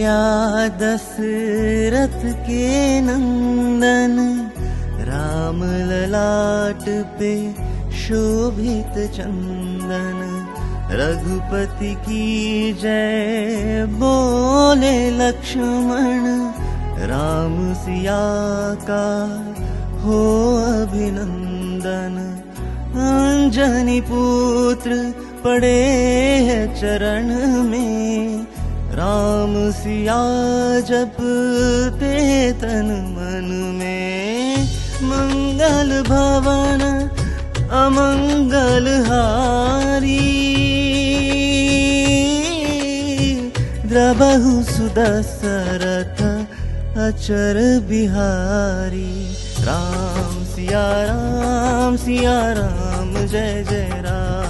कौशल्या दशरथ के नंदन राम ललाट पे शोभित चंदन। रघुपति की जय बोले लक्ष्मण राम सिया का हो अभिनंदन। अंजनी पुत्र पड़े चरण में राम सिया जपते तन मन में। मंगल भवन अमंगल हारी। द्रबहु सुदशरथ अचर बिहारी। राम सिया राम सिया राम जय जय राम।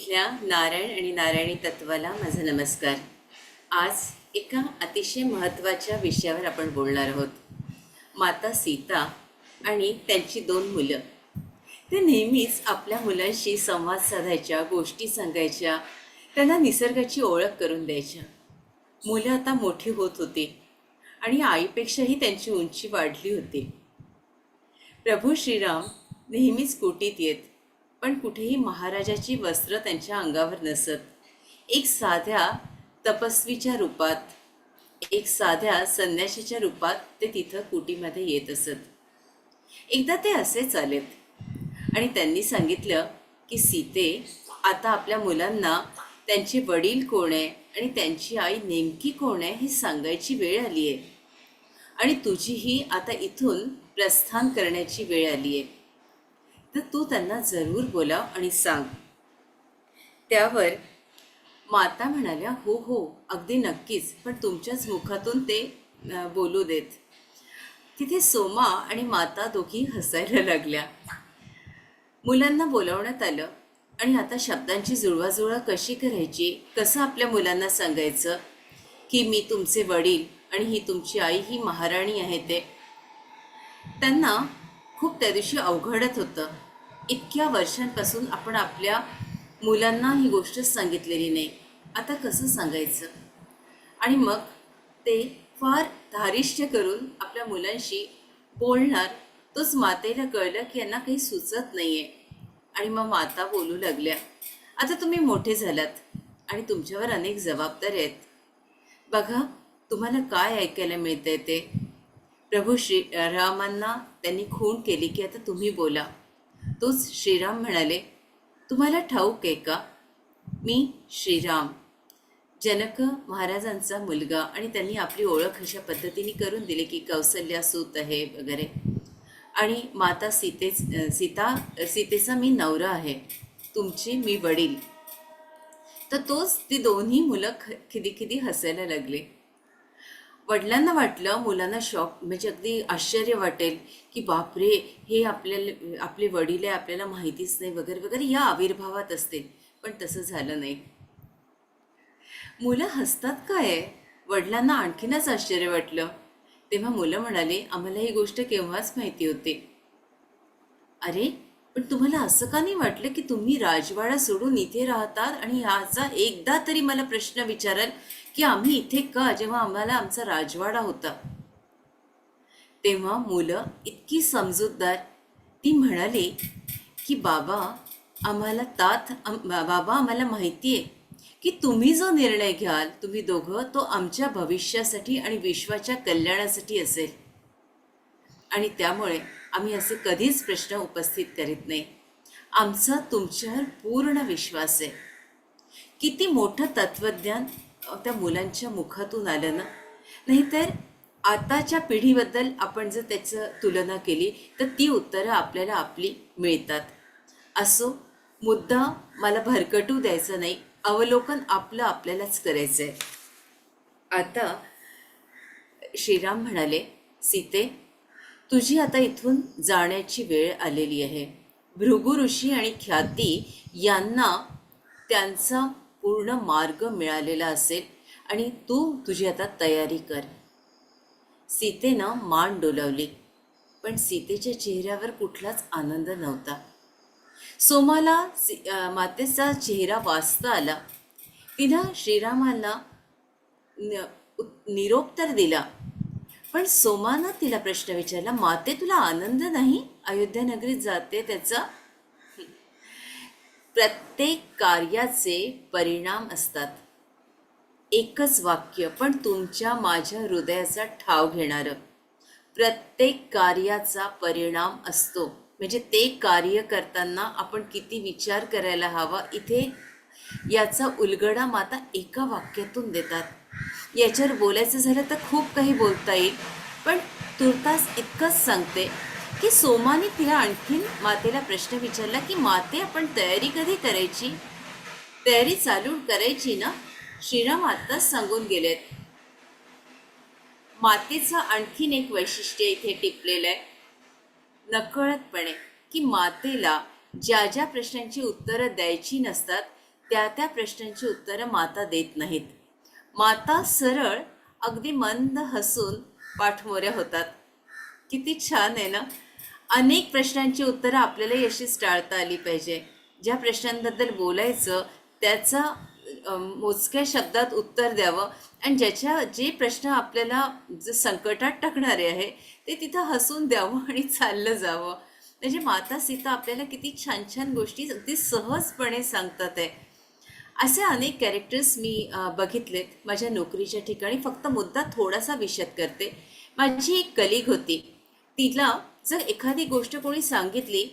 इथल्या नारायण आणि नारायणी तत्वाला माझा नमस्कार. आज एका अतिशय महत्त्वाच्या विषयावर आपण बोलणार आहोत. माता सीता आणि त्यांची दोन मुलं. ते नेहमीच आपल्या मुलांशी संवाद साधायच्या गोष्टी सांगायच्या त्यांना निसर्गाची ओळख करून द्यायच्या. मुलं आता मोठी होत होती आणि आईपेक्षाही त्यांची उंची वाढली होती. प्रभू श्रीराम नेहमीच कुटीत येत. पण कुठेही महाराजाची वस्त्र त्यांच्या अंगावर नसत. एक साध्या तपस्वीच्या रूपात एक साध्या संन्याशीच्या रूपात ते तिथं कुटीमध्ये येत असत. एकदा ते असेच आलेत आणि त्यांनी सांगितलं की सीते आता आपल्या मुलांना त्यांचे वडील कोण आहे आणि त्यांची आई नेमकी कोण आहे हे सांगायची वेळ आली आहे आणि तुझीही आता इथून प्रस्थान करण्याची वेळ आली आहे तर तू त्यांना जरूर बोलाव आणि सांग. त्यावर माता म्हणाल्या हो हो अगदी नक्कीच पण तुमच्याच मुखातून ते बोलू देत. तिथे सोमा आणि माता दोघी हसायला लागल्या. मुलांना बोलावण्यात आलं आणि आता शब्दांची जुळवाजुळवा कशी करायची कसं आपल्या मुलांना सांगायचं की मी तुमचे वडील आणि ही तुमची आई ही महाराणी आहे ते. त्यांना खूप त्या दिवशी अवघडत होतं. इतक्या वर्षांपासून आपण आपल्या मुलांना ही गोष्ट सांगितलेली नाही. आता कसं सांगायचं? आणि मग ते फार धारिष्ट करून आपल्या मुलांशी बोलणार तोच मातेला कळलं की यांना काही सुचत नाही आहे आणि मग माता बोलू लागल्या आता तुम्ही मोठे झालात आणि तुमच्यावर अनेक जबाबदाऱ्या आहेत. बघा तुम्हाला काय ऐकायला मिळतंय ते? प्रभू श्री रामांना त्यांनी खून केली की आता तुम्ही बोला. तोच श्रीराम म्हणाले तुम्हाला ठाऊक आहे का? मी श्रीराम. जनक महाराजांचा मुलगा आणि त्यांनी आपली ओळख अशा पद्धतीने करून दिली की कौसल्या सूत आहे वगैरे. आणि माता सीते सीता सीतेचा मी नवरा आहे. तुमचे मी वडील. तर तोच ती दोन्ही मुलं ख खिदी खिदी हसायला लागली. वडिलांना वाटलं मुलांना शॉक म्हणजे अगदी आश्चर्य वाटेल की बापरे हे आपल्याला आपले वडील आहे आपल्याला माहितीच नाही वगैरे वगैरे या आविर्भावात असतील. पण तसं झालं नाही. मुलं हसतात काय? वडिलांना आणखीनच आश्चर्य वाटलं. तेव्हा मुलं म्हणाले आम्हाला ही गोष्ट केव्हाच माहिती होती. अरे पण तुम्हाला असं का नाही वाटलं की तुम्ही राजवाडा सोडून इथे राहतात आणि याचा एकदा तरी मला प्रश्न विचाराल की आम्ही इथे का? जेव्हा आम्हाला आमचा राजवाडा होता. तेव्हा मुलं इतकी समजूतदार. ती म्हणाली की बाबा आम्हाला तात आम- बाबा आम्हाला माहिती आहे की तुम्ही जो निर्णय घ्याल तुम्ही दोघं तो आमच्या भविष्यासाठी आणि विश्वाच्या कल्याणासाठी असेल. आणि त्यामुळे आम्ही असे कधीच प्रश्न उपस्थित करीत नाही. आमचा तुमच्यावर पूर्ण विश्वास आहे. किती मोठं तत्वज्ञान त्या मुलांच्या मुखातून आलं ना? नाहीतर आताच्या पिढीबद्दल आपण जर त्याचं तुलना केली तर ती उत्तरं आपल्याला आपली मिळतात. असो मुद्दा मला भरकटू द्यायचा नाही अवलोकन आपलं आपल्यालाच करायचं आहे आता श्रीराम म्हणाले सीते तुझी आता इथून जाण्याची वेळ आलेली आहे. भृगु ऋषी आणि ख्याती यांना त्यांचा पूर्ण मार्ग मिळालेला असेल आणि तू तुझी आता तयारी कर. सीतेनं मान डोलावली पण सीतेच्या चेहऱ्यावर कुठलाच आनंद नव्हता. सोमाला सी मातेचा चेहरा वाचता आला. तिनं श्रीरामाला न- निरोप तर दिला पण सोमानं तिला प्रश्न विचारला माते तुला आनंद नाही? अयोध्या नगरीत जाते त्याचा प्रत्येक कार्याचे परिणाम असतात. एकच वाक्य पण तुमच्या माझ्या हृदयाचा ठाव घेणारं. प्रत्येक कार्याचा परिणाम असतो. म्हणजे ते कार्य करताना आपण किती विचार करायला हवा इथे याचा उलगडा माता एका वाक्यातून देतात. याच्यावर बोलायचं झालं तर खूप काही बोलता येईल. पण तुर्तास इतकंच सांगते की सोमाने तिला आणखीन मातेला प्रश्न विचारला की माते आपण तयारी कधी करायची? तयारी चालू करायची ना? श्रीराम आत्ताच सांगून गेलेत मातेचं आणखीन एक वैशिष्ट्य इथे टिपलेलं आहे. नकळतपणे की मातेला ज्या ज्या प्रश्नांची उत्तरं द्यायची नसतात त्या त्या प्रश्नांची उत्तरं माता देत नाहीत. माता सरळ अगदी मंद हसून पाठमोऱ्या होतात. किती छान आहे ना? अनेक प्रश्नांची उत्तरं आपल्याला यशीच टाळता आली पाहिजे. ज्या प्रश्नांबद्दल बोलायचं त्याचं मोजक्या शब्दात उत्तर द्यावं आणि ज्याच्या जे प्रश्न आपल्याला जे संकटात टाकणारे आहे ते तिथं हसून द्यावं आणि चाललं जावं. म्हणजे माता सीता आपल्याला किती छान छान गोष्टी अगदी सहजपणे सांगतात आहे. असे अनेक कॅरेक्टर्स मी बघितलेत. माझ्या नोकरीच्या ठिकाणी फक्त मुद्दा थोडासा विशद करते. माझी एक कलिग होती. तिला जर एखादी गोष्ट कोणी सांगितली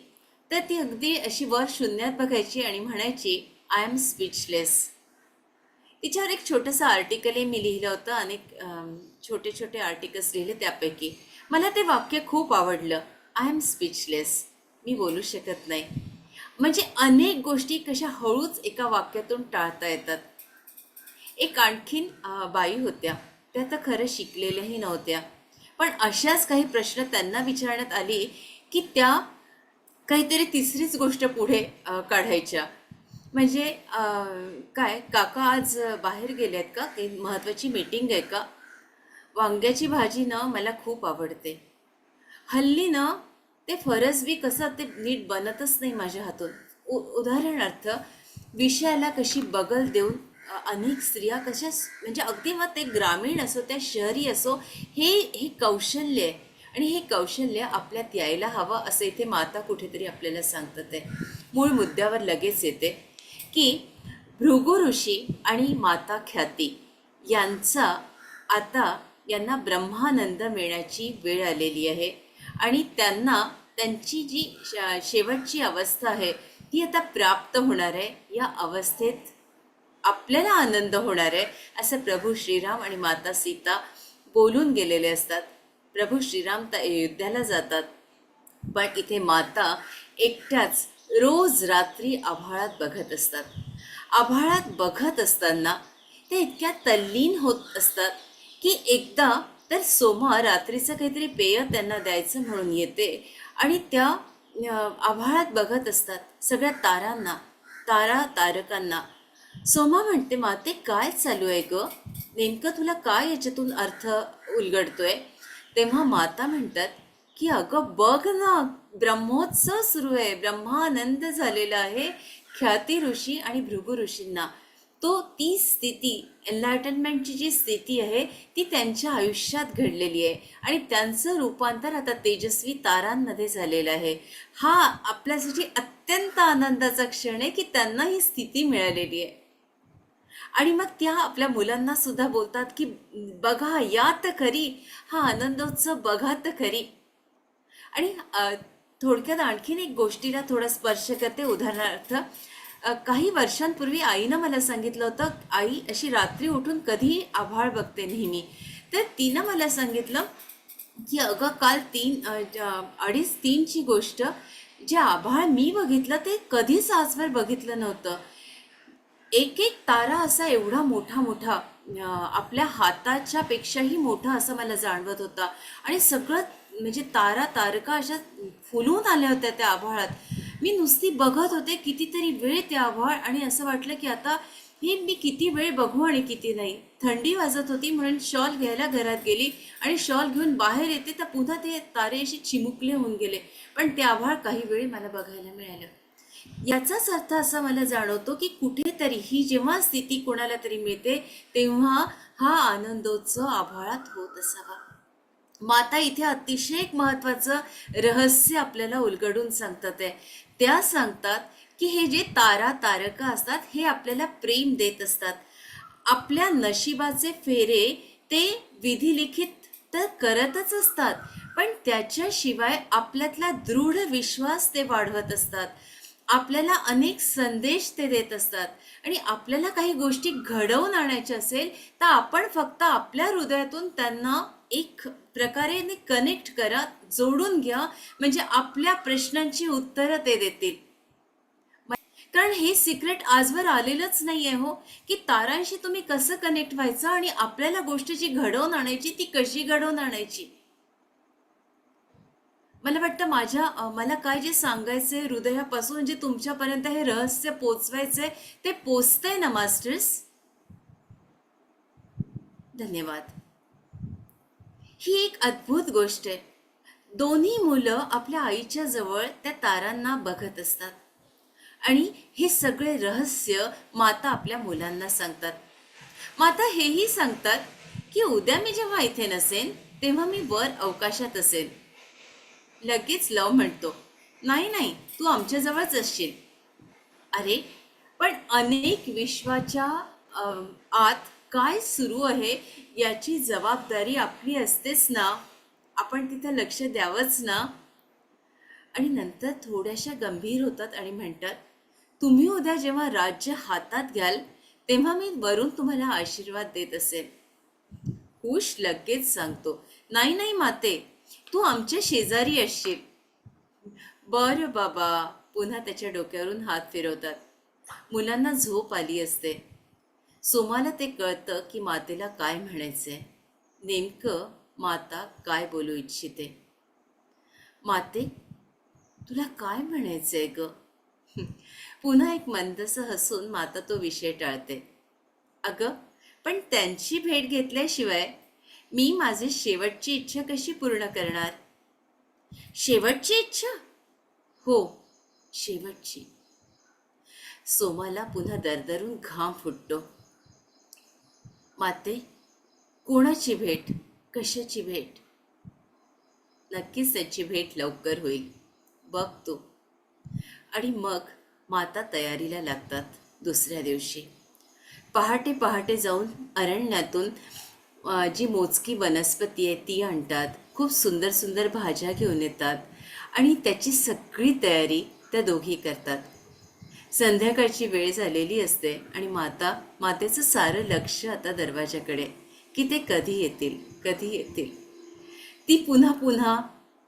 तर ती अगदी अशी वर शून्यात बघायची आणि म्हणायची आय एम स्पीचलेस तिच्यावर एक छोटंसं आर्टिकलही मी लिहिलं होतं अनेक छोटे छोटे आर्टिकल्स लिहिले त्यापैकी. मला ते वाक्य खूप आवडलं. आय एम स्पीचलेस मी बोलू शकत नाही. म्हणजे अनेक गोष्टी कशा हळूच एका वाक्यातून टाळता येतात. एक आणखीन बाई होत्या. त्या तर खरं शिकलेल्याही नव्हत्या. पण अशाच काही प्रश्न त्यांना विचारण्यात आली की त्या काहीतरी तिसरीच गोष्ट पुढे काढायच्या. म्हणजे काय काका आज बाहेर गेले आहेत का? काही महत्त्वाची मीटिंग आहे का? वांग्याची भाजी ना मला खूप आवडते. हल्ली ना ते फरसबी कसं ते नीट बनतच नाही माझ्या हातून. उ उदाहरणार्थ विषयाला कशी बगल देऊन अनेक स्त्रिया कशा म्हणजे अगदी मग ते ग्रामीण असो त्या शहरी असो हे हे कौशल्य आहे. आणि हे कौशल्य आपल्यात यायला हवं असं इथे माता कुठेतरी आपल्याला सांगतात आहे. मूळ मुद्द्यावर लगेच येते की भृगु ऋषी आणि माता ख्याती यांचा आता यांना ब्रह्मानंद मिळण्याची वेळ आलेली आहे. आणि त्यांना त्यांची जी श- शेवटची अवस्था आहे ती आता प्राप्त होणार आहे या अवस्थेत आपल्याला आनंद होणार आहे असं प्रभू श्रीराम आणि माता सीता बोलून गेलेले असतात. प्रभू श्रीराम तर अयोध्याला जातात. पण इथे माता एकट्याच रोज रात्री आभाळात बघत असतात. आभाळात बघत असताना त्या इतक्या तल्लीन होत असतात की एकदा तर सोमा रात्रीचं काहीतरी पेय त्यांना द्यायचं म्हणून येते आणि त्या आभाळात बघत असतात सगळ्या तारांना तारा तारकांना. सोमा म्हणते माते काय चालू आहे ग? नेमकं तुला काय याच्यातून अर्थ उलगडतोय? तेव्हा माता म्हणतात की अगं बघ ना ब्रह्मोत्सव सुरू आहे. ब्रह्मानंद झालेला आहे ख्याती ऋषी आणि भृगु ऋषींना. तो ती स्थिती एनलायटनमेंटची जी स्थिती आहे ती त्यांच्या आयुष्यात घडलेली आहे आणि त्यांचं रूपांतर आता तेजस्वी तारांमध्ये झालेलं आहे. हा आपल्यासाठी अत्यंत आनंदाचा क्षण आहे की त्यांना ही स्थिती मिळालेली आहे. आणि मग त्या आपल्या मुलांना सुद्धा बोलतात की बघा या तर खरी. हा आनंदोत्सव बघा तर खरी. आणि थोडक्यात आणखीन एक गोष्टीला थोडा स्पर्श करते. उदाहरणार्थ काही वर्षांपूर्वी आईनं मला सांगितलं होतं आई अशी रात्री उठून कधीही आभाळ बघते नेहमी. तर तिनं मला सांगितलं की अगं काल तीन अडीच तीनची गोष्ट जे आभाळ मी बघितलं ते कधीच आजवर बघितलं नव्हतं. एक एक तारा असा एवढा मोठा मोठा आपल्या हाताच्या पेक्षाही मोठा असं मला जाणवत होता. आणि सगळं म्हणजे तारा तारका अशा फुलून आल्या होत्या त्या आभाळात. मी नुसती बघत होते कितीतरी वेळ ते आभाळ आणि असं वाटलं की आता हे मी किती वेळ बघू आणि किती नाही. थंडी वाजत होती म्हणून शॉल घ्यायला घरात गेली आणि शॉल घेऊन बाहेर येते तर पुन्हा ते तारे असे चिमुकले होऊन गेले. पण ते आभाळ काही वेळी मला बघायला मिळालं. याचाच अर्थ असा मला जाणवतो की कुठेतरी ही जेव्हा स्थिती कोणाला तरी मिळते तेव्हा हा आनंदोत्सव आभाळात होत असावा. माता इथे अतिशय एक महत्वाचं रहस्य आपल्याला उलगडून सांगतात आहे. त्या सांगतात की हे जे तारा तारका असतात हे आपल्याला प्रेम देत असतात. आपल्या नशिबाचे फेरे ते विधिलिखित तर करतच असतात पण त्याच्याशिवाय आपल्यातला दृढ विश्वास ते वाढवत असतात. आपल्याला अनेक संदेश ते देत असतात. आणि आपल्याला काही गोष्टी घडवून आणायच्या असेल तर आपण फक्त आपल्या हृदयातून त्यांना एक प्रकारे कनेक्ट करा जोडून घ्या. म्हणजे आपल्या प्रश्नांची उत्तरं ते देतील. कारण हे सिक्रेट आजवर आलेलंच नाही आहे हो की तारांशी तुम्ही कसं कनेक्ट व्हायचं आणि आपल्याला गोष्टीची घडवून आणायची ती कशी घडवून आणायची? मला वाटतं माझ्या मला काय जे सांगायचंय हृदयापासून जे तुमच्यापर्यंत हे रहस्य पोचवायचंय ते पोचतंय ना मास्टर्स? धन्यवाद. ही एक अद्भुत गोष्ट आहे. दोन्ही मुलं आपल्या आईच्या जवळ त्या तारांना बघत असतात. आणि हे सगळे रहस्य माता आपल्या मुलांना सांगतात. माता हेही सांगतात की उद्या मी जेव्हा इथे नसेन तेव्हा मी वर अवकाशात असेन. लगेच लव म्हणतो. नाही नाही तू आमच्याजवळच असशील. अरे पण अनेक विश्वाच्या आत काय सुरू आहे याची जबाबदारी आपली असतेच ना. आपण तिथं लक्ष द्यावंच ना. आणि नंतर थोड्याशा गंभीर होतात आणि म्हणतात तुम्ही उद्या जेव्हा राज्य हातात घ्याल तेव्हा मी वरून तुम्हाला आशीर्वाद देत असेल. हुश लगेच सांगतो नाही नाही माते तू आमच्या शेजारी असशील. बर बाबा पुन्हा त्याच्या डोक्यावरून हात फिरवतात. मुलांना झोप आली असते. सोमाला ते कळतं की मातेला काय म्हणायचंय. नेमकं माता काय बोलू इच्छिते? माते तुला काय म्हणायचंय ग? पुन्हा एक मंदस हसून माता तो विषय टाळते. अगं पण त्यांची भेट घेतल्याशिवाय मी माझी शेवटची इच्छा कशी पूर्ण करणार? शेवटची इच्छा? हो शेवटची. सोमाला पुन्हा दरदरून घाम फुटतो. माते कोणाची भेट? कशाची भेट? नक्कीच त्याची भेट लवकर होईल. बघ तू. आणि मग माता तयारीला लागतात दुसऱ्या दिवशी. पहाटे पहाटे जाऊन अरण्यातून जी मोजकी वनस्पती आहे ती आणतात. खूप सुंदर सुंदर भाज्या घेऊन येतात. आणि त्याची सगळी तयारी त्या दोघी करतात. संध्याकाळची वेळ झालेली असते आणि माता मातेचं सारं लक्ष आता दरवाजाकडे की ते कधी येतील कधी येतील. ती पुन्हा पुन्हा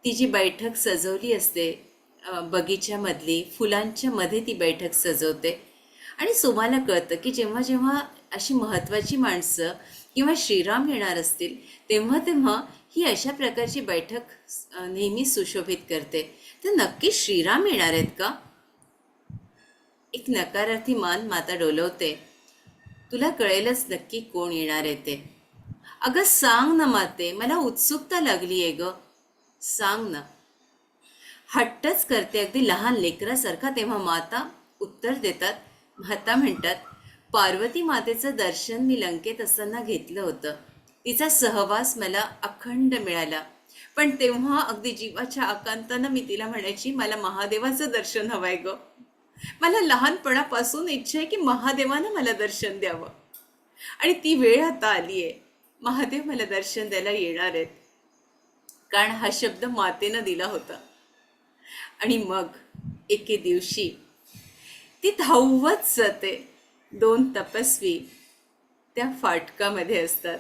ती जी बैठक सजवली असते बगीच्यामधली फुलांच्या मध्ये ती बैठक सजवते. आणि सोमाला कळतं की जेव्हा जेव्हा अशी महत्त्वाची माणसं किंवा श्रीराम येणार असतील तेव्हा तेव्हा ही अशा प्रकारची बैठक नेहमी सुशोभित करते. तर नक्की श्रीराम येणार आहेत का? एक नकारार्थी मान माता डोलवते. तुला कळेलच नक्की कोण येणार आहे ते. अगं सांग ना माते मला उत्सुकता लागली आहे ग. सांग ना. हट्टच करते अगदी लहान लेकरासारखा तेव्हा माता उत्तर देतात. माता म्हणतात पार्वती मातेचं दर्शन मी लंकेत असताना घेतलं होतं. तिचा सहवास मला अखंड मिळाला. पण तेव्हा अगदी जीवाच्या आकांतानं मी तिला म्हणायची मला महादेवाचं दर्शन हवंय ग. मला लहानपणापासून इच्छा आहे की महादेवानं मला दर्शन द्यावं. आणि ती वेळ आता आली आहे. महादेव मला दर्शन द्यायला येणार आहेत. कारण हा शब्द मातेनं दिला होता. आणि मग एके दिवशी ती धावत जाते. दोन तपस्वी त्या फाटकामध्ये असतात.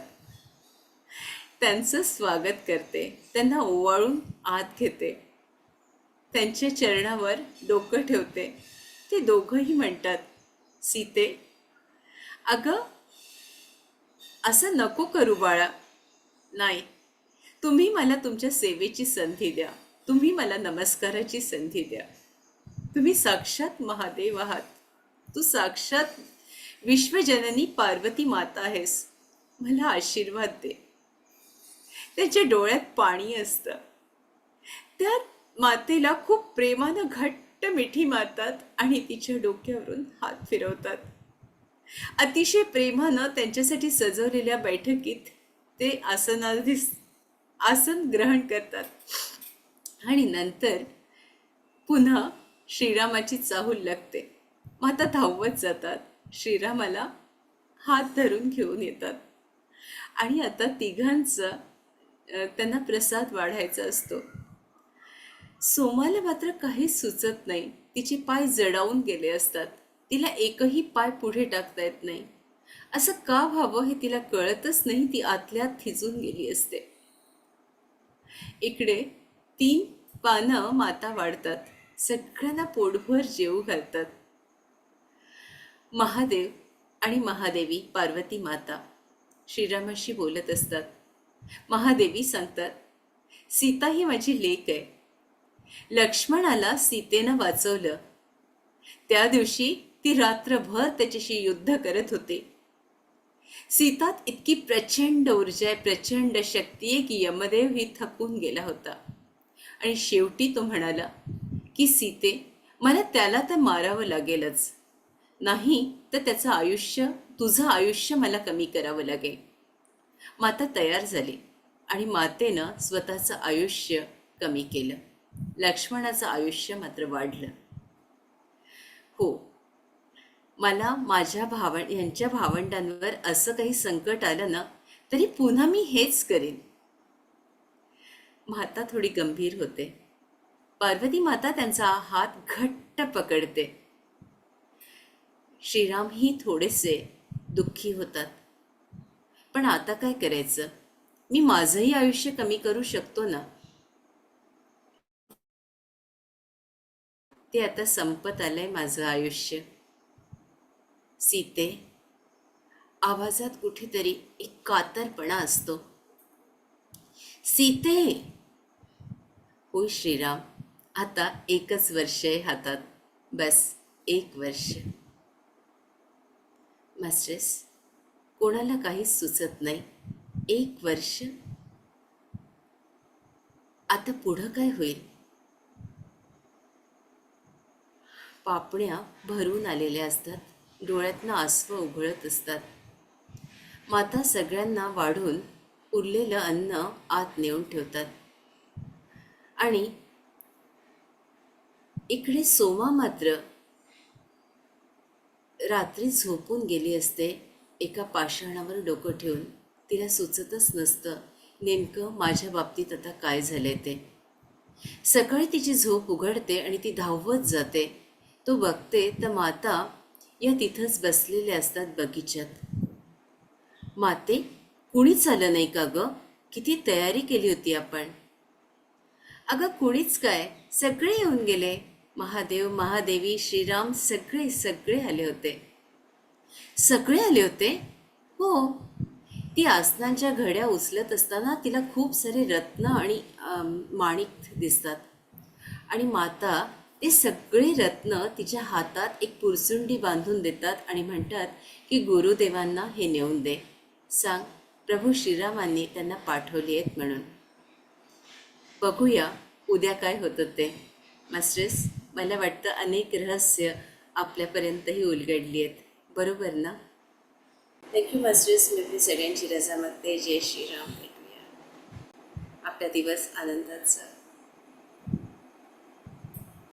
त्यांचं स्वागत करते. त्यांना ओवाळून आत घेते. त्यांच्या चरणावर डोकं ठेवते. ते दोघंही म्हणतात सीते अगं असं नको करू बाळा. नाही तुम्ही मला तुमच्या सेवेची संधी द्या. तुम्ही मला नमस्काराची संधी द्या. तुम्ही साक्षात महादेव आहात. तू साक्षात विश्वजननी पार्वती माता आहेस. मला आशीर्वाद दे. त्याच्या डोळ्यात पाणी असतं. त्या मातेला खूप प्रेमानं घट्ट मिठी मारतात आणि तिच्या डोक्यावरून हात फिरवतात. अतिशय प्रेमानं त्यांच्यासाठी सजवलेल्या बैठकीत ते आसनाधीस आसन ग्रहण करतात. आणि नंतर पुन्हा श्रीरामाची चाहूल लागते. माता धावत जातात. श्रीरामाला हात धरून घेऊन येतात. आणि आता तिघांचं त्यांना प्रसाद वाढायचा असतो. सोमाला मात्र काहीच सुचत नाही. तिचे पाय जडावून गेले असतात. तिला एकही पाय पुढे टाकता येत नाही. असं का व्हावं हे तिला कळतच नाही. ती आतल्यात थिजून गेली असते. इकडे तीन पानं माता वाढतात. सगळ्यांना पोटभर जेवू घालतात. महादेव आणि महादेवी पार्वती माता श्रीरामाशी बोलत असतात. महादेवी सांगतात सीता ही माझी लेक आहे. लक्ष्मणाला सीतेनं वाचवलं. त्या दिवशी ती रात्रभर त्याच्याशी युद्ध करत होते. सीतात इतकी प्रचंड ऊर्जा आहे प्रचंड शक्ती आहे की यमदेव ही थकून गेला होता. आणि शेवटी तो म्हणाला की सीते मला त्याला तर मारावं लागेलच. नाही तर त्याचं आयुष्य तुझं आयुष्य मला कमी करावं लागेल. माता तयार झाली आणि मातेनं स्वतःचं आयुष्य कमी केलं. लक्ष्मणाचं आयुष्य मात्र वाढलं. हो मला माझ्या भाव यांच्या भावंडांवर असं काही संकट आलं ना तरी पुन्हा मी हेच करेन. माता थोडी गंभीर होते. पार्वती माता त्यांचा हात घट्ट पकडते. श्रीरामही थोडेसे दुःखी होतात. पण आता काय करायचं? मी माझंही आयुष्य कमी करू शकतो ना? ते आता संपत आलंय माझं आयुष्य. सीते आवाजात कुठेतरी एक कातरपणा असतो. सीते! होय श्रीराम आता एकच वर्ष आहे हातात. बस एक वर्ष. मास्टर्स कोणाला काहीच सुचत नाही. एक वर्ष. आता पुढं काय होईल? पापण्या भरून आलेल्या असतात. डोळ्यातनं आसवं उघळत असतात. माता सगळ्यांना वाढून उरलेलं अन्न आत नेऊन ठेवतात. आणि इकडे सोमा मात्र रात्री झोपून गेली असते. एका पाषाणावर डोकं ठेवून तिला सुचतच नसतं नेमकं माझ्या बाबतीत आता काय झालंय ते. सकाळी तिची झोप उघडते आणि ती धावत जाते. तो बघते तर माता या तिथंच बसलेल्या असतात बगीच्यात. माते कुणीच आलं नाही का गं? किती तयारी केली होती आपण? अगं कुणीच काय? सगळे येऊन गेले. महादेव महादेवी श्रीराम सगळे सगळे आले होते. सगळे आले होते? हो. ती आसनांच्या घड्या उचलत असताना तिला खूप सारे रत्न आणि माणिक दिसतात. आणि माता ते सगळे रत्न तिच्या हातात एक पुरसुंडी बांधून देतात आणि म्हणतात की गुरुदेवांना हे नेऊन दे. सांग प्रभू श्रीरामांनी त्यांना पाठवली आहेत म्हणून. बघूया उद्या काय होतं ते. मास्टर्स मला वाटतं अनेक रहस्य आपल्यापर्यंतही उलगडली आहेत. बरोबर ना? थँक्यू मास्टर्स मी आपली सगळ्यांची रजा मागते जय श्रीराम भेटूया. आपला दिवस आनंदात